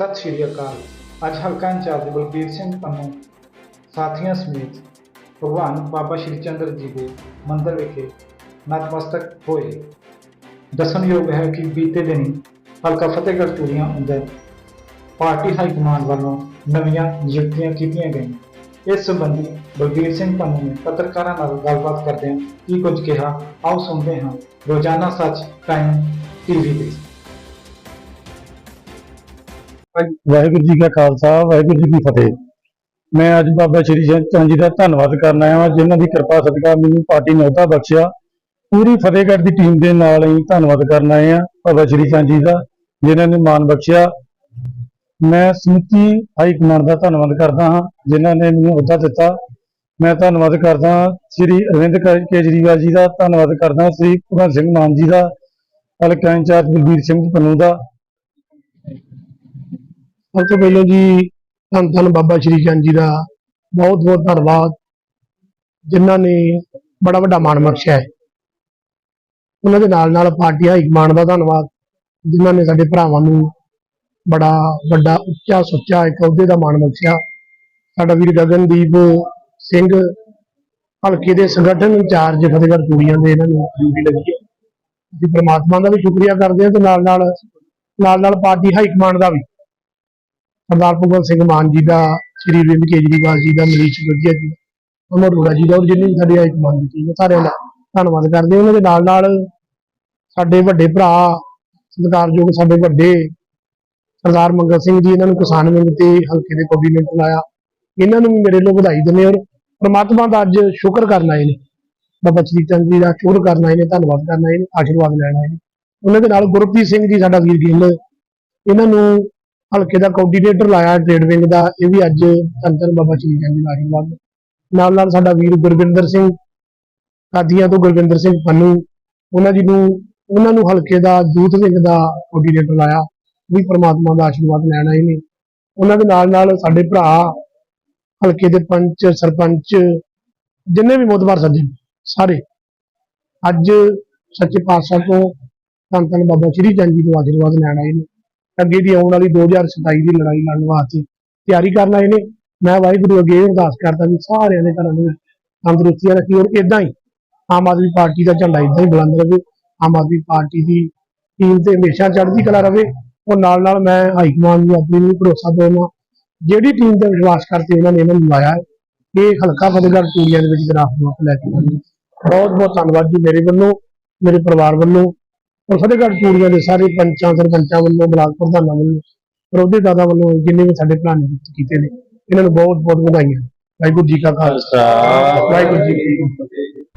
ਸਤਿ ਸ਼੍ਰੀ ਅਕਾਲ। ਅੱਜ ਹਲਕਾ ਇੰਚਾਰਜ ਬਲਬੀਰ ਸਿੰਘ ਪੰਨੂ, ਸਾਥੀਆਂ ਸਮੇਤ ਭਗਵਾਨ ਬਾਬਾ ਸ਼੍ਰੀ ਚੰਦਰ ਜੀ ਦੇ ਮੰਦਰ ਵਿਖੇ ਨਤਮਸਤਕ ਹੋਏ। ਦੱਸਣਯੋਗ ਹੈ ਕਿ ਬੀਤੇ ਦਿਨੀ ਹਲਕਾ ਫਤਿਹਗੜ੍ਹ ਚੂੜੀਆਂ ਅੰਦਰ ਪਾਰਟੀ ਹਾਈ ਕਮਾਂਡ ਵੱਲੋਂ ਨਵੀਆਂ ਨਿਯੁਕਤੀਆਂ ਕੀਤੀਆਂ ਗਈਆਂ। ਇਸ ਸੰਬੰਧੀ ਬਲਬੀਰ ਸਿੰਘ ਪੰਨੂ ਨੇ ਪੱਤਰਕਾਰਾਂ ਨਾਲ ਗੱਲਬਾਤ ਕਰਦਿਆਂ ਕੀ ਕੁਝ ਕਿਹਾ, ਆਓ ਸੁਣਦੇ ਹਾਂ ਰੋਜ਼ਾਨਾ ਸੱਚ ਟਾਈਮ ਟੀਵੀ ਤੇ। ਵਾਹਿਗੁਰੂ ਜੀ ਕਾ ਖਾਲਸਾ, ਵਾਹਿਗੁਰੂ ਜੀ ਕੀ ਫਤਿਹ। ਮੈਂ ਅੱਜ ਬਾਬਾ ਸ਼੍ਰੀ ਚੰਦ ਜੀ ਦਾ ਧੰਨਵਾਦ ਕਰਨ ਆਇਆ ਹਾਂ ਜਿਨ੍ਹਾਂ ਦੀ ਕਿਰਪਾ ਸਦਕਾ ਮੈਨੂੰ ਪਾਰਟੀ ਨੇ ਅਹੁਦਾ ਬਖਸ਼ਿਆ। ਪੂਰੀ ਫਤਿਹਗੜ੍ਹ ਦੀ ਟੀਮ ਦੇ ਨਾਲ ਹੀ ਧੰਨਵਾਦ ਕਰਨ ਆਏ ਹਾਂ ਬਾਬਾ ਸ਼੍ਰੀ ਚੰਦ ਜੀ ਦਾ, ਜਿਨ੍ਹਾਂ ਨੇ ਮਾਨ ਬਖਸ਼ਿਆ। ਮੈਂ ਸਮੁੱਚੀ ਹਾਈ ਕਮਾਂਡ ਦਾ ਧੰਨਵਾਦ ਕਰਦਾ ਹਾਂ, ਜਿਨ੍ਹਾਂ ਨੇ ਮੈਨੂੰ ਅਹੁਦਾ ਦਿੱਤਾ। ਮੈਂ ਧੰਨਵਾਦ ਕਰਦਾ ਸ੍ਰੀ ਅਰਵਿੰਦ ਕੇਜਰੀਵਾਲ ਜੀ ਦਾ, ਧੰਨਵਾਦ ਕਰਦਾ ਸ੍ਰੀ ਭਗਵੰਤ ਸਿੰਘ ਮਾਨ ਜੀ ਦਾ, ਹਲਕਾ ਇੰਚਾਰਜ ਬਲਬੀਰ ਸਿੰਘ ਪੰਨੂ ਦਾ। ਸਭ ਤੋਂ ਪਹਿਲਾਂ ਜੀ ਧੰਨ ਧੰਨ ਬਾਬਾ ਸ਼੍ਰੀ ਚੰਦ ਜੀ ਦਾ ਬਹੁਤ ਬਹੁਤ ਧੰਨਵਾਦ, ਜਿਨ੍ਹਾਂ ਨੇ ਬੜਾ ਵੱਡਾ ਮਾਣ ਬਖਸ਼ਿਆ ਹੈ। ਉਹਨਾਂ ਦੇ ਨਾਲ ਨਾਲ ਪਾਰਟੀ ਹਾਈ ਕਮਾਂਡ ਦਾ ਧੰਨਵਾਦ, ਜਿਨ੍ਹਾਂ ਨੇ ਸਾਡੇ ਭਰਾਵਾਂ ਨੂੰ ਬੜਾ ਵੱਡਾ ਉੱਚਾ ਸੁੱਚਾ ਇੱਕ ਅਹੁਦੇ ਦਾ ਮਾਣ ਬਖਸ਼ਿਆ। ਸਾਡਾ ਵੀਰ ਗਗਨਦੀਪ ਸਿੰਘ ਹਲਕੇ ਦੇ ਸੰਗਠਨ ਇੰਚਾਰਜ ਫਤਿਹਗੜ੍ਹ ਚੂੜੀਆਂ ਦੇ ਇਹਨਾਂ ਨੂੰ ਡਿਊਟੀ ਲੱਗੀ ਹੈ। ਅਸੀਂ ਪ੍ਰਮਾਤਮਾ ਦਾ ਵੀ ਸ਼ੁਕਰੀਆ ਕਰਦੇ ਹਾਂ ਤੇ ਨਾਲ ਨਾਲ ਨਾਲ ਨਾਲ ਪਾਰਟੀ ਹਾਈ ਕਮਾਂਡ ਦਾ ਵੀ। ਸਰਦਾਰ ਭਗਵੰਤ ਸਿੰਘ ਮਾਨ ਜੀ ਦਾ, ਸ਼੍ਰੀ ਅਰਵਿੰਦ ਕੇਜਰੀਵਾਲ ਜੀ ਦਾ, ਮਨੀਸ਼ ਸਿਸੋਦੀਆ ਜੀ ਅਮਰ ਅਰੋੜਾ ਜੀ ਦਾ, ਔਰ ਜਿੰਨੀ ਵੀ ਸਾਡੀ ਕਮਾਂਡ ਦੀ ਸਾਰਿਆਂ ਦਾ ਧੰਨਵਾਦ ਕਰਦੇ ਹਾਂ। ਉਹਨਾਂ ਦੇ ਨਾਲ ਨਾਲ ਸਾਡੇ ਵੱਡੇ ਭਰਾ, ਸਤਿਕਾਰਯੋਗ ਸਾਡੇ ਵੱਡੇ ਸਰਦਾਰ ਮੰਗਲ ਸਿੰਘ ਜੀ, ਇਹਨਾਂ ਨੂੰ ਕਿਸਾਨ ਵਿੰਗ ਤੇ ਹਲਕੇ ਦੇ ਕੋਆਰਡੀਨੇਟਰ ਲਾਇਆ ਇਹਨਾਂ ਨੂੰ ਮੇਰੇ ਲੋਕ ਵਧਾਈ ਦਿੰਦੇ ਔਰ ਪ੍ਰਮਾਤਮਾ ਦਾ ਅੱਜ ਸ਼ੁਕਰ ਕਰਨਾ ਆਏ ਨੇ। ਬਾਬਾ ਸ਼੍ਰੀ ਚੰਦ ਜੀ ਦਾ ਸ਼ੁਕਰ ਕਰਨ ਆਏ ਨੇ, ਧੰਨਵਾਦ ਕਰਨਾ ਆਏ ਆਸ਼ੀਰਵਾਦ ਲੈਣ ਆਏ ਨੇ। ਉਹਨਾਂ ਦੇ ਨਾਲ ਗੁਰਪ੍ਰੀਤ ਸਿੰਘ ਜੀ, ਸਾਡਾ ਵੀਰ ਗਿੱਲ, ਇਹਨਾਂ ਨੂੰ ਹਲਕੇ ਦਾ ਕੋਆਰਡੀਨੇਟਰ ਲਾਇਆ ਟ੍ਰੇਡ ਵਿੰਗ ਦਾ, ਇਹ ਵੀ ਅੱਜ ਧੰਨ ਧੰਨ ਬਾਬਾ ਸ਼੍ਰੀ ਚੰਦ ਜੀ ਦਾ ਆਸ਼ੀਰਵਾਦ ਨਾਲ ਨਾਲ ਸਾਡਾ ਵੀਰ ਗੁਰਵਿੰਦਰ ਸਿੰਘ ਕਾਦੀਆਂ ਤੋਂ ਗੁਰਵਿੰਦਰ ਸਿੰਘ ਪੰਨੂ, ਉਹਨਾਂ ਜੀ ਨੂੰ, ਉਹਨਾਂ ਨੂੰ ਹਲਕੇ ਦਾ, ਦੂਤ ਵਿੰਗ ਦਾ ਕੋਆਰਡੀਨੇਟਰ ਲਾਇਆ, ਵੀ ਪ੍ਰਮਾਤਮਾ ਦਾ ਆਸ਼ੀਰਵਾਦ ਲੈਣ ਆਏ ਨੇ। ਉਹਨਾਂ ਦੇ ਨਾਲ ਨਾਲ ਸਾਡੇ ਭਰਾ, ਹਲਕੇ ਦੇ ਪੰਚ, ਸਰਪੰਚ, ਜਿੰਨੇ ਵੀ ਮੋਤਬਾਰ ਸੱਜਣ, ਸਾਰੇ। ਅੱਜ ਸੱਚੇ ਪਾਤਸ਼ਾਹ ਤੋਂ ਧੰਨ ਧੰਨ ਬਾਬਾ ਸ਼੍ਰੀ ਚੰਦ ਜੀ ਤੋਂ ਆਸ਼ੀਰਵਾਦ ਲੈਣ ਆਏ ਨੇ। ਅੱਗੇ ਦੀ ਆਉਣ ਵਾਲੀ 2027 ਦੀ ਲੜਾਈ ਲੜਨ ਵਾਸਤੇ ਤਿਆਰੀ ਕਰਨ ਆਏ ਨੇ ਮੈਂ ਵਾਹਿਗੁਰੂ ਅੱਗੇ ਅਰਦਾਸ ਕਰਦਾ ਵੀ ਸਾਰਿਆਂ ਦੇ ਘਰਾਂ ਦੇ ਵਿੱਚ ਤੰਦਰੁਸਤੀਆਂ ਰੱਖੀ ਔਰ ਇਦਾਂ ਹੀ ਆਮ ਆਦਮੀ ਪਾਰਟੀ ਦਾ ਝੰਡਾ ਇਦਾਂ ਹੀ ਬੁਲੰਦ ਰਹੇ। ਆਮ ਆਦਮੀ ਪਾਰਟੀ ਦੀ ਟੀਮ ਤੇ ਹਮੇਸ਼ਾ ਚੜ੍ਹਦੀ ਕਲਾ ਰਹੇ। ਔਰ ਨਾਲ ਨਾਲ ਮੈਂ ਹਾਈ ਕਮਾਂਡ ਨੂੰ ਆਪਣੀ ਨੂੰ ਭਰੋਸਾ ਦੇਵਾਂ ਜਿਹੜੀ ਟੀਮ ਤੇ ਵਿਸ਼ਵਾਸ ਕਰਕੇ ਉਹਨਾਂ ਨੇ ਇਹਨਾਂ ਨੂੰ ਲਾਇਆ ਇਹ ਹਲਕਾ ਫਤਿਹਗੜ੍ਹ ਚੂੜੀਆਂ ਦੇ ਵਿੱਚ ਦਰਾਫਤ ਨੂੰ ਲੈ ਕੇ ਬਹੁਤ ਬਹੁਤ ਧੰਨਵਾਦ ਜੀ ਮੇਰੇ ਵੱਲੋਂ, ਮੇਰੇ ਪਰਿਵਾਰ ਵੱਲੋਂ ਔਰ ਫਤਿਹਗੜ੍ਹ ਚੂੜੀਆਂ ਦੇ ਸਾਰੇ ਪੰਚਾਂ ਸਰਪੰਚਾਂ ਵੱਲੋਂ ਬਲਾਕ ਪ੍ਰਧਾਨਾਂ ਵੱਲੋਂ ਅਹੁਦੇਦਾਰਾਂ ਵੱਲੋਂ ਜਿੰਨੇ ਵੀ ਸਾਡੇ ਭਰਾ ਨੇ ਕੀਤੇ ਨੇ ਇਹਨਾਂ ਨੂੰ ਬਹੁਤ ਬਹੁਤ ਵਧਾਈਆਂ। ਵਾਹਿਗੁਰੂ ਜੀ ਕਾ ਖਾਲਸਾ। ਵਾਹਿਗੁਰੂ ਜੀ ਕੀ ਫਤਿਹ।